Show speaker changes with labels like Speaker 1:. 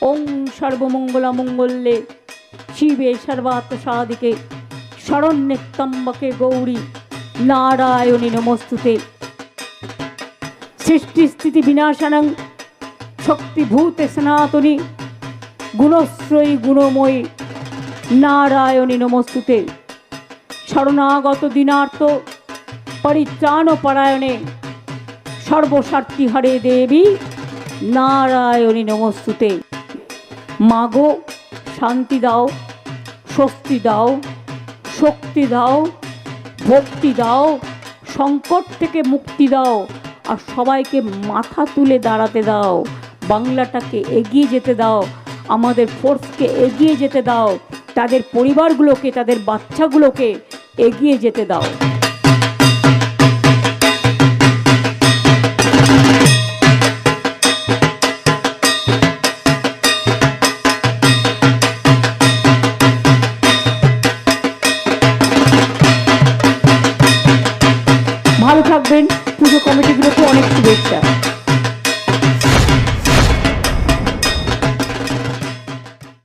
Speaker 1: ওং সর্বমঙ্গলা মঙ্গলে শিবে সর্বাত্ম সাদিকে শরণ্যেত্তম্বকে গৌরী নারায়ণী নমস্তুতে। সৃষ্টি স্থিতি বিনাশানং শক্তিভূতে সনাতনী গুণশ্রয়ী গুণময়ী নারায়ণী নমস্তুতে। শরণাগত দিনার্থ পরিত্রাণ পরায়ণে সর্বস্বার্থী হরে দেবী নারায়ণী নমস্তুতে। মাগো, শান্তি দাও, স্বস্তি দাও, শক্তি দাও, ভক্তি দাও, সংকট থেকে মুক্তি দাও, আর সবাইকে মাথা তুলে দাঁড়াতে দাও, বাংলাটাকে এগিয়ে যেতে দাও, আমাদের ফোর্সকে এগিয়ে যেতে দাও, তাদের পরিবারগুলোকে, তাদের বাচ্চাগুলোকে এগিয়ে যেতে দাও। থাকবেন পুজো কমিটিগুলোকে অনেক শুভেচ্ছা।